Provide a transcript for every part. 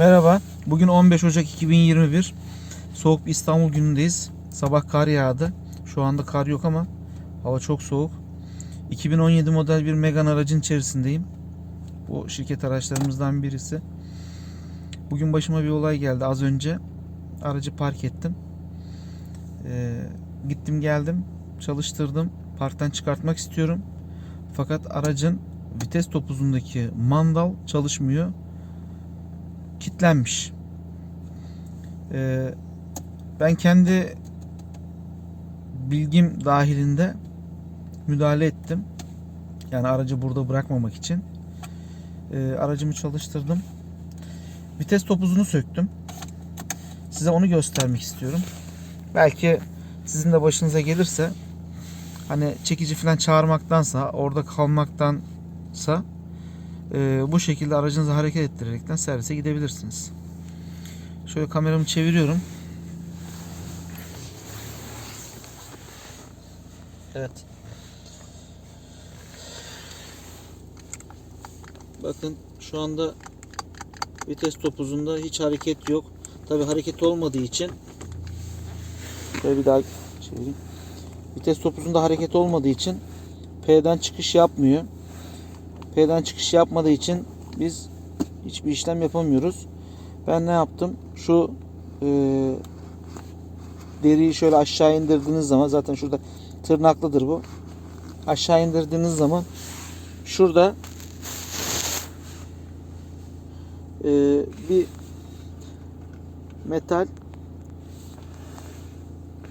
Merhaba. Bugün 15 Ocak 2021. Soğuk bir İstanbul günündeyiz. Sabah kar yağdı. Şu anda kar yok ama hava çok soğuk. 2017 model bir Megane aracın içerisindeyim. Bu şirket araçlarımızdan birisi. Bugün başıma bir olay geldi az önce. Aracı park ettim. Ee, gittim geldim. Çalıştırdım. Parktan çıkartmak istiyorum. Fakat aracın vites topuzundaki mandal çalışmıyor kitlenmiş. Ee, ben kendi bilgim dahilinde müdahale ettim. Yani aracı burada bırakmamak için. Ee, aracımı çalıştırdım. Vites topuzunu söktüm. Size onu göstermek istiyorum. Belki sizin de başınıza gelirse hani çekici falan çağırmaktansa orada kalmaktansa ee, bu şekilde aracınızı hareket ettirerekten servise gidebilirsiniz. Şöyle kameramı çeviriyorum. Evet. Bakın şu anda vites topuzunda hiç hareket yok. Tabi hareket olmadığı için şöyle bir daha çevireyim. Vites topuzunda hareket olmadığı için P'den çıkış yapmıyor. P'den çıkış yapmadığı için biz hiçbir işlem yapamıyoruz. Ben ne yaptım? Şu e, deriyi şöyle aşağı indirdiğiniz zaman zaten şurada tırnaklıdır bu. Aşağı indirdiğiniz zaman şurada e, bir metal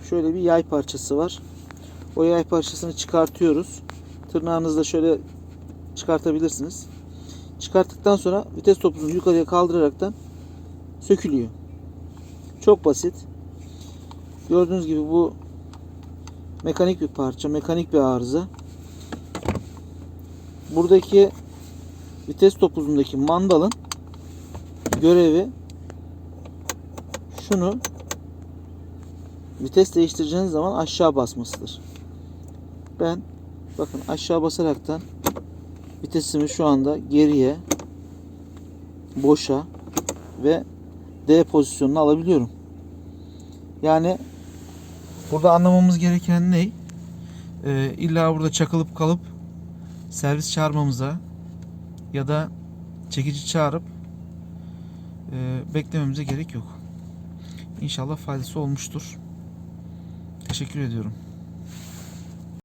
şöyle bir yay parçası var. O yay parçasını çıkartıyoruz. Tırnağınızla şöyle çıkartabilirsiniz. Çıkarttıktan sonra vites topuzunu yukarıya kaldıraraktan sökülüyor. Çok basit. Gördüğünüz gibi bu mekanik bir parça, mekanik bir arıza. Buradaki vites topuzundaki mandalın görevi şunu vites değiştireceğiniz zaman aşağı basmasıdır. Ben bakın aşağı basaraktan vitesimi şu anda geriye boşa ve D pozisyonuna alabiliyorum. Yani burada anlamamız gereken ne? Ee, illa burada çakılıp kalıp servis çağırmamıza ya da çekici çağırıp e, beklememize gerek yok. İnşallah faydası olmuştur. Teşekkür ediyorum.